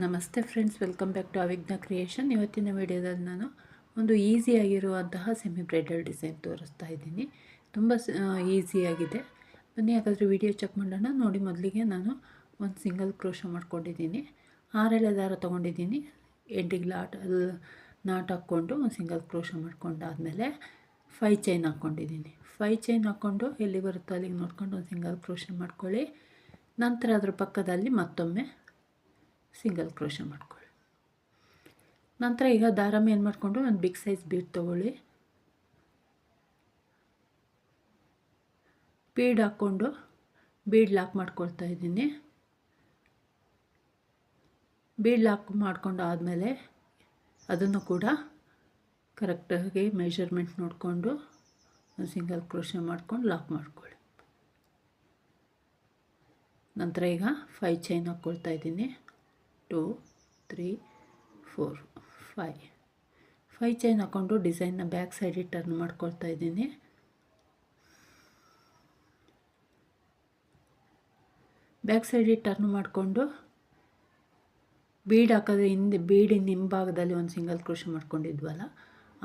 ನಮಸ್ತೆ friends, welcome back to Avighna creation. ಇವತ್ತಿನ ವಿಡಿಯೋದಲ್ಲಿ ನಾನು ಒಂದು ಈಸಿಯಾಗಿರುವಂತಹ ಸೆಮಿ ಬ್ರೈಡಲ್ ಡಿಸೈನ್ ತೋರಿಸ್ತಾ ಇದ್ದೀನಿ. ತುಂಬ ಈಸಿಯಾಗಿದೆ ಬನ್ನಿ, ಹಾಗಾದರೆ ವಿಡಿಯೋ ಚೆಕ್ ಮಾಡೋಣ. ನೋಡಿ, ಮೊದಲಿಗೆ ನಾನು ಒಂದು ಸಿಂಗಲ್ ಕ್ರೋಶ ಮಾಡ್ಕೊಂಡಿದ್ದೀನಿ. ಆರೆಳೆ ದಾರ ತೊಗೊಂಡಿದ್ದೀನಿ. ಎಂಟಿಗೆ ಲಾಟ್ ನಾಟ್ ಹಾಕ್ಕೊಂಡು ಒಂದು ಸಿಂಗಲ್ ಕ್ರೋಶ ಮಾಡ್ಕೊಂಡಾದಮೇಲೆ ಫೈ ಚೈನ್ ಹಾಕ್ಕೊಂಡಿದ್ದೀನಿ. ಫೈ ಚೈನ್ ಹಾಕ್ಕೊಂಡು ಎಲ್ಲಿ ಬರುತ್ತೋ ಅಲ್ಲಿಗೆ ನೋಡ್ಕೊಂಡು ಒಂದು ಸಿಂಗಲ್ ಕ್ರೋಶ ಮಾಡ್ಕೊಳ್ಳಿ. ನಂತರ ಅದ್ರ ಪಕ್ಕದಲ್ಲಿ ಮತ್ತೊಮ್ಮೆ ಸಿಂಗಲ್ ಕ್ರೋಶ ಮಾಡ್ಕೊಳ್ಳಿ. ನಂತರ ಈಗ ದಾರಮ್ಮ ಏನು ಮಾಡಿಕೊಂಡು ಒಂದು ಬಿಗ್ ಸೈಜ್ ಬೀಡ್ ತೊಗೊಳ್ಳಿ. ಬೀಡ್ ಹಾಕ್ಕೊಂಡು ಬೀಡ್ ಲಾಕ್ ಮಾಡ್ಕೊಳ್ತಾ ಇದ್ದೀನಿ. ಬೀಡ್ ಲಾಕ್ ಮಾಡಿಕೊಂಡು ಆದಮೇಲೆ ಅದನ್ನು ಕೂಡ ಕರೆಕ್ಟಾಗಿ ಮೆಷರ್ಮೆಂಟ್ ನೋಡಿಕೊಂಡು ಒಂದು ಸಿಂಗಲ್ ಕ್ರೋಶ ಮಾಡ್ಕೊಂಡು ಲಾಕ್ ಮಾಡ್ಕೊಳ್ಳಿ. ನಂತರ ಈಗ ಫೈ ಚೈನ್ ಹಾಕ್ಕೊಳ್ತಾ ಇದ್ದೀನಿ. Two, three, four, five. Five chain ಹಾಕ್ಕೊಂಡು ಡಿಸೈನ್ನ ಬ್ಯಾಕ್ ಸೈಡಿಗೆ ಟರ್ನ್ ಮಾಡ್ಕೊಳ್ತಾ ಇದ್ದೀನಿ. ಬ್ಯಾಕ್ ಸೈಡಿಗೆ ಟರ್ನ್ ಮಾಡಿಕೊಂಡು ಬೀಡ್ ಹಾಕೋದ್ರೆ ಹಿಂದೆ ಬೀಡಿನ ಹಿಂಭಾಗದಲ್ಲಿ ಒಂದು ಸಿಂಗಲ್ ಕ್ರೋಶ ಮಾಡ್ಕೊಂಡಿದ್ವಲ್ಲ,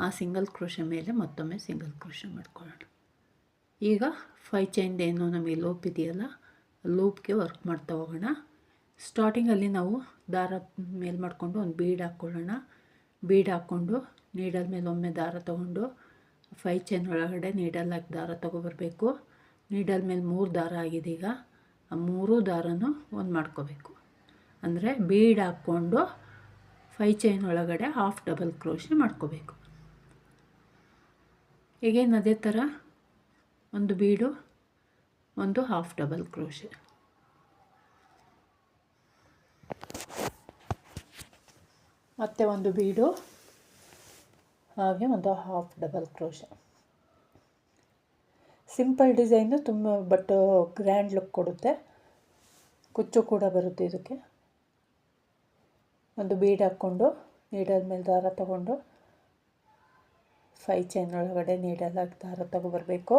ಆ ಸಿಂಗಲ್ ಕ್ರೋಶ ಮೇಲೆ ಮತ್ತೊಮ್ಮೆ ಸಿಂಗಲ್ ಕ್ರೋಶ ಮಾಡ್ಕೊಳ್ಳೋಣ. ಈಗ ಫೈ ಚೈನ್ದು ಏನು ನಮಗೆ ಲೂಪ್ ಇದೆಯಲ್ಲ, ಲೂಪ್ಗೆ ವರ್ಕ್ ಮಾಡ್ತಾ ಹೋಗೋಣ. ಸ್ಟಾರ್ಟಿಂಗಲ್ಲಿ ನಾವು ದಾರ ಮೇಲೆ ಮಾಡಿಕೊಂಡು ಒಂದು ಬೀಡ್ ಹಾಕ್ಕೊಳ್ಳೋಣ. ಬೀಡ್ ಹಾಕ್ಕೊಂಡು ನೀಡಲ್ ಮೇಲೆ ಒಮ್ಮೆ ದಾರ ತೊಗೊಂಡು ಫೈ ಚೈನ್ ಒಳಗಡೆ ನೀಡಲ್ ಹಾಕಿ ದಾರ ತೊಗೊಬರ್ಬೇಕು. ನೀಡಲ್ ಮೇಲೆ ಮೂರು ದಾರ ಆಗಿದೆ ಈಗ. ಆ ಮೂರು ದಾರನೂ ಒಂದು ಮಾಡ್ಕೋಬೇಕು. ಅಂದರೆ ಬೀಡ್ ಹಾಕ್ಕೊಂಡು ಫೈ ಚೈನ್ ಒಳಗಡೆ ಹಾಫ್ ಡಬಲ್ ಕ್ರೋಶಿ ಮಾಡ್ಕೋಬೇಕು. ಈಗೇನು ಅದೇ ಥರ ಒಂದು ಬೀಡು, ಒಂದು ಹಾಫ್ ಡಬಲ್ ಕ್ರೋಶೆ. ಮತ್ತು ಒಂದು ಬೀಡು, ಹಾಗೆ ಒಂದು half double crochet simple design ತುಂಬ ಬಟ್ ಗ್ರ್ಯಾಂಡ್ ಲುಕ್ ಕೊಡುತ್ತೆ. ಕುಚ್ಚು ಕೂಡ ಬರುತ್ತೆ ಇದಕ್ಕೆ. ಒಂದು ಬೀಡ್ ಹಾಕ್ಕೊಂಡು ನೀಡಲ್ ಮೇಲೆ ದಾರ ತಗೊಂಡು ಫೈ ಚೈನ್ ಒಳಗಡೆ ನೀಡಲಾಗಿ ದಾರ ತಗೊಬರಬೇಕು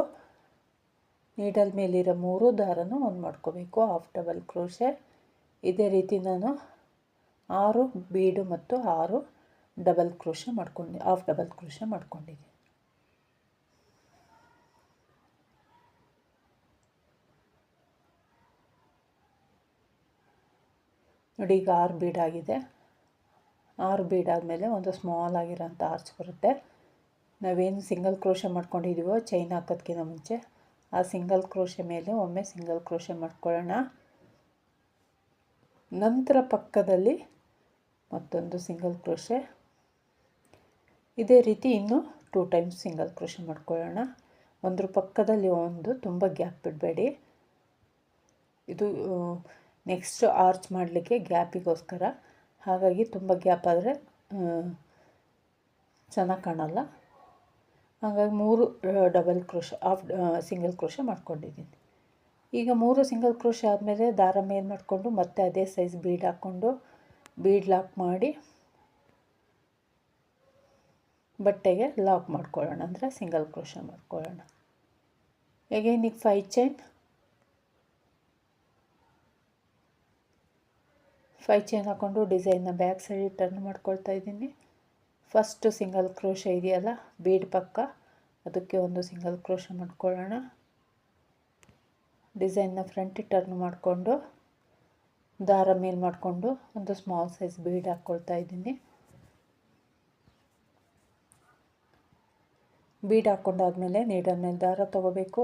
ನೀಡಲ್ ಮೇಲಿರೋ ಮೂರು ದಾರನೂ ಒಂದು ಮಾಡ್ಕೋಬೇಕು ಹಾಫ್ ಡಬಲ್ ಕ್ರೋಶೆ ಇದೇ ರೀತಿ ನಾನು ಆರು, ಬೀಡು ಮತ್ತು ಆರು, ಡಬಲ್ ಕ್ರೋಶ ಮಾಡ್ಕೊಂಡು ಹಾಫ್ ಡಬಲ್ ಕ್ರೋಶ ಮಾಡ್ಕೊಂಡಿದ್ದೀನಿ ನೋಡಿ, ಈಗ ಆರು ಬೀಡಾಗಿದೆ. ಆರು ಬೀಡಾದಮೇಲೆ ಒಂದು ಸ್ಮಾಲ್ ಆಗಿರೋಂಥ ಆರ್ಚ್ ಬರುತ್ತೆ. ನಾವೇನು ಸಿಂಗಲ್ ಕ್ರೋಶ ಮಾಡ್ಕೊಂಡಿದ್ದೀವೋ ಚೈನ್ ಹಾಕೋದಕ್ಕಿಂತ ಮುಂಚೆ, ಆ ಸಿಂಗಲ್ ಕ್ರೋಶ ಮೇಲೆ ಒಮ್ಮೆ ಸಿಂಗಲ್ ಕ್ರೋಶ ಮಾಡ್ಕೊಳ್ಳೋಣ. ನಂತರ ಪಕ್ಕದಲ್ಲಿ ಮತ್ತೊಂದು ಸಿಂಗಲ್ ಕ್ರೋಶೆ ಇದೇ ರೀತಿ ಇನ್ನೂ ಟೂ ಟೈಮ್ಸ್ ಸಿಂಗಲ್ ಕ್ರೋಶೆ ಮಾಡ್ಕೊಳ್ಳೋಣ. ಒಂದ್ರ ಪಕ್ಕದಲ್ಲಿ ಒಂದು ತುಂಬ ಗ್ಯಾಪ್ ಬಿಡಬೇಡಿ ಇದು ನೆಕ್ಸ್ಟ್ ಆರ್ಚ್ ಮಾಡಲಿಕ್ಕೆ ಗ್ಯಾಪಿಗೋಸ್ಕರ ಹಾಗಾಗಿ ತುಂಬ ಗ್ಯಾಪ್ ಆದರೆ ಚೆನ್ನಾಗಿ ಕಾಣಲ್ಲ. ಹಾಗಾಗಿ ಮೂರು double crochet of single crochet ಮಾಡ್ಕೊಂಡಿದ್ದೀನಿ. ಈಗ ಮೂರು ಸಿಂಗಲ್ ಕ್ರೋಶ ಆದಮೇಲೆ ದಾರ ಮೇಲೆ ಮಾಡಿಕೊಂಡು ಮತ್ತೆ ಅದೇ ಸೈಜ್ ಬೀಡ್ ಹಾಕ್ಕೊಂಡು ಬೀಡ್ ಲಾಕ್ ಮಾಡಿ ಬಟ್ಟೆಗೆ ಲಾಕ್ ಮಾಡ್ಕೊಳ್ಳೋಣ ಅಂದರೆ ಸಿಂಗಲ್ ಕ್ರೋಶ ಮಾಡ್ಕೊಳ್ಳೋಣ. ಎಗೇನ್ ಈಗ ಫೈ ಚೈನ್ ಫೈ ಚೈನ್ ಹಾಕ್ಕೊಂಡು ಡಿಸೈನ್ನ ಬ್ಯಾಕ್ ಸೈಡ್ ಟರ್ನ್ ಮಾಡ್ಕೊಳ್ತಾ ಇದ್ದೀನಿ. ಫಸ್ಟು ಸಿಂಗಲ್ ಕ್ರೋಶ ಇದೆಯಲ್ಲ, ಬೀಡ್ ಪಕ್ಕ, ಅದಕ್ಕೆ ಒಂದು ಸಿಂಗಲ್ ಕ್ರೋಶ ಮಾಡ್ಕೊಳ್ಳೋಣ. ಡಿಸೈನ್ನ ಫ್ರಂಟ್ ಟರ್ನ್ ಮಾಡಿಕೊಂಡು ದಾರ ಮೇಲೆ ಮಾಡಿಕೊಂಡು ಒಂದು ಸ್ಮಾಲ್ ಸೈಜ್ ಬೀಡ್ ಹಾಕ್ಕೊಳ್ತಾ ಇದ್ದೀನಿ. ಬೀಡ್ ಹಾಕ್ಕೊಂಡಾದ್ಮೇಲೆ ನೀಡಲ್ ಮೇಲೆ ದಾರ ತೊಗೋಬೇಕು.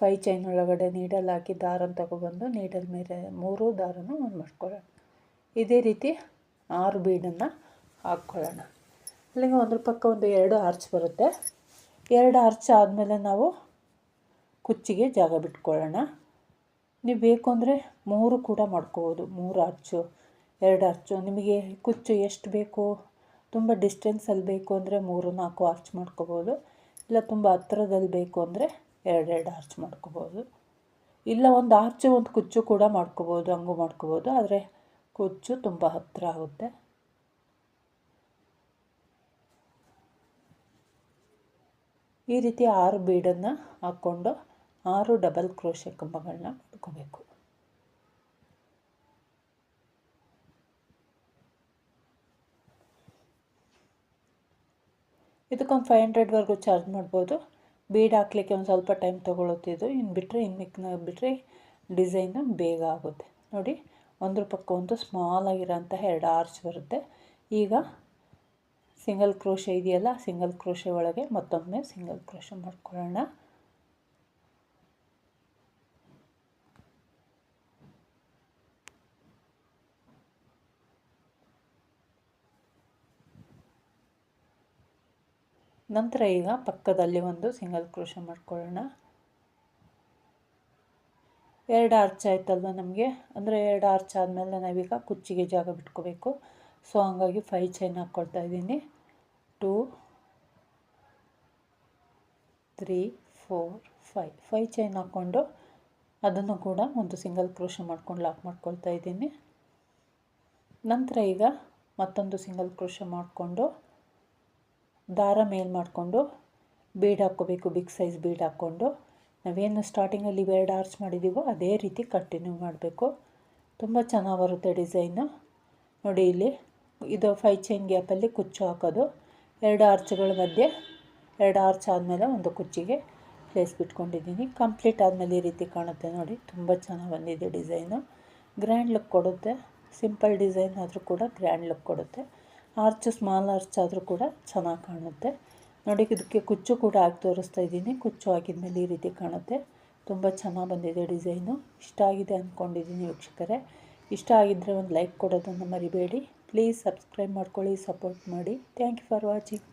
ಫೈ ಚೈನ್ ಒಳಗಡೆ ನೀಡಲ್ ಹಾಕಿ ದಾರನ ತೊಗೊಬಂದು ನೀಡಲ್ ಮೇಲೆ ಮೂರು ದಾರನೂ ಒಂದು ಮಾಡ್ಕೊಳ್ಳೋಣ. ಇದೇ ರೀತಿ ಆರು ಬೀಡನ್ನು ಹಾಕ್ಕೊಳ್ಳೋಣ. ಅಲ್ಲಿಗೆ ಒಂದ್ರ ಪಕ್ಕ ಒಂದು ಎರಡು ಆರ್ಚ್ ಬರುತ್ತೆ. ಎರಡು ಆರ್ಚ್ ಆದಮೇಲೆ ನಾವು ಕುಚ್ಚಿಗೆ ಜಾಗ ಬಿಟ್ಕೊಳ್ಳೋಣ. ನೀವು ಬೇಕು ಅಂದರೆ ಮೂರು ಕೂಡ ಮಾಡ್ಕೋಬೋದು. ಮೂರು ಆರ್ಚು ಎರಡು ಆರ್ಚು ನಿಮಗೆ ಕುಚ್ಚು ಎಷ್ಟು ಬೇಕು, ತುಂಬ ಡಿಸ್ಟೆನ್ಸಲ್ಲಿ ಬೇಕು ಅಂದರೆ ಮೂರು, ನಾಲ್ಕು ಆರ್ಚ್ ಮಾಡ್ಕೋಬೋದು. ಇಲ್ಲ ತುಂಬ ಹತ್ರದಲ್ಲಿ ಬೇಕು ಅಂದರೆ ಎರಡೆರಡು ಆರ್ಚ್ ಮಾಡ್ಕೋಬೋದು. ಇಲ್ಲ ಒಂದು ಆರ್ಚು ಒಂದು ಕುಚ್ಚು ಕೂಡ ಮಾಡ್ಕೋಬೋದು, ಹಂಗೂ ಮಾಡ್ಕೋಬೋದು. ಆದರೆ ಕುಚ್ಚು ತುಂಬ ಹತ್ತಿರ ಆಗುತ್ತೆ. ಈ ರೀತಿ ಆರು ಬೀಡನ್ನು ಹಾಕ್ಕೊಂಡು ಆರು ಡಬಲ್ ಕ್ರೋಶೆ ಕಂಬಗಳನ್ನ ಮಾಡ್ಕೋಬೇಕು. ಇದಕ್ಕೊಂದು ಫೈವ್ ಹಂಡ್ರೆಡ್ವರೆಗೂ ಚಾರ್ಜ್ ಮಾಡ್ಬೋದು. ಬೀಡ್ ಹಾಕ್ಲಿಕ್ಕೆ ಒಂದು ಸ್ವಲ್ಪ ಟೈಮ್ ತೊಗೊಳುತ್ತಿದ್ದು ಇನ್ನು ಬಿಟ್ಟರೆ ಇನ್ನು ಮಿಕ್ಕ ಬಿಟ್ಟರೆ ಡಿಸೈನು ಬೇಗ ಆಗುತ್ತೆ. ನೋಡಿ ಒಂದ್ರ ಪಕ್ಕ ಒಂದು ಸ್ಮಾಲ್ ಆಗಿರೋಂತಹ ಎರಡು ಆರ್ಚ್ ಬರುತ್ತೆ. ಈಗ ಸಿಂಗಲ್ ಕ್ರೋಶೆ ಇದೆಯಲ್ಲ ಸಿಂಗಲ್ ಕ್ರೋಶೆ ಒಳಗೆ ಮತ್ತೊಮ್ಮೆ ಸಿಂಗಲ್ ಕ್ರೋಶೆ ಮಾಡ್ಕೊಳ್ಳೋಣ. ನಂತರ ಈಗ ಪಕ್ಕದಲ್ಲಿ ಒಂದು ಸಿಂಗಲ್ ಕ್ರೋಶ ಮಾಡ್ಕೊಳ್ಳೋಣ. ಎರಡು ಆರ್ಚ್ ಆಯ್ತಲ್ವ ನಮಗೆ? ಅಂದರೆ ಎರಡು ಆರ್ಚ್ ಆದಮೇಲೆ ನಾವೀಗ ಕುಚ್ಚಿಗೆ ಜಾಗ ಬಿಟ್ಕೋಬೇಕು. ಸೊ, ಹಂಗಾಗಿ ಫೈ ಚೈನ್ ಹಾಕ್ಕೊಳ್ತಾ ಇದ್ದೀನಿ. Two, three, four five five chain ಹಾಕ್ಕೊಂಡು ಅದನ್ನು ಕೂಡ ಒಂದು ಸಿಂಗಲ್ ಕ್ರೋಶ ಮಾಡ್ಕೊಂಡು ಲಾಕ್ ಮಾಡ್ಕೊಳ್ತಾ ಇದ್ದೀನಿ. ನಂತರ ಈಗ ಮತ್ತೊಂದು ಸಿಂಗಲ್ ಕ್ರೋಶ ಮಾಡಿಕೊಂಡು ದಾರ ಮೇಲ್ ಮಾಡಿಕೊಂಡು ಬೀಡ್ ಹಾಕ್ಕೋಬೇಕು, ಬಿಗ್ ಸೈಜ್ ಬೀಡ್ ಹಾಕ್ಕೊಂಡು. ನಾವೇನು ಸ್ಟಾರ್ಟಿಂಗಲ್ಲಿ ಎರಡು ಆರ್ಚ್ ಮಾಡಿದ್ದೀವೋ ಅದೇ ರೀತಿ ಕಂಟಿನ್ಯೂ ಮಾಡಬೇಕು. ತುಂಬ ಚೆನ್ನಾಗಿ ಬರುತ್ತೆ ಡಿಸೈನು. ನೋಡಿ ಇಲ್ಲಿ, ಇದು ಫೈ ಚೈನ್ ಗ್ಯಾಪಲ್ಲಿ ಕುಚ್ಚು ಹಾಕೋದು. ಎರಡು ಆರ್ಚ್ಗಳ ಮಧ್ಯೆ ಎರಡು ಆರ್ಚ್ ಆದಮೇಲೆ ಒಂದು ಕುಚ್ಚಿಗೆ ಪ್ಲೇಸ್ ಬಿಟ್ಕೊಂಡಿದ್ದೀನಿ. ಕಂಪ್ಲೀಟ್ ಆದಮೇಲೆ ಈ ರೀತಿ ಕಾಣುತ್ತೆ ನೋಡಿ. ತುಂಬ ಚೆನ್ನಾಗಿ ಬಂದಿದೆ ಡಿಸೈನು. ಗ್ರ್ಯಾಂಡ್ ಲುಕ್ ಕೊಡುತ್ತೆ. ಸಿಂಪಲ್ ಡಿಸೈನ್ ಆದರೂ ಕೂಡ ಗ್ರ್ಯಾಂಡ್ ಲುಕ್ ಕೊಡುತ್ತೆ. ಆರ್ಚ್ ಸ್ಮಾಲ್ ಆರ್ಚ್ ಆದರೂ ಕೂಡ ಚೆನ್ನಾಗಿ ಕಾಣುತ್ತೆ. ನೋಡಿ, ಇದಕ್ಕೆ ಕುಚ್ಚು ಕೂಡ ಹಾಕಿ ತೋರಿಸ್ತಾ ಇದ್ದೀನಿ. ಕುಚ್ಚು ಹಾಕಿದ್ಮೇಲೆ ಈ ರೀತಿ ಕಾಣುತ್ತೆ. ತುಂಬ ಚೆನ್ನಾಗಿ ಬಂದಿದೆ ಡಿಸೈನು. ಇಷ್ಟ ಆಗಿದೆ ಅಂದ್ಕೊಂಡಿದ್ದೀನಿ ವೀಕ್ಷಕರೇ. ಇಷ್ಟ ಆಗಿದ್ದರೆ ಒಂದು ಲೈಕ್ ಕೊಡೋದನ್ನು ಮರಿಬೇಡಿ. ಪ್ಲೀಸ್ ಸಬ್ಸ್ಕ್ರೈಬ್ ಮಾಡ್ಕೊಳ್ಳಿ ಸಪೋರ್ಟ್ ಮಾಡಿ. Thank you for watching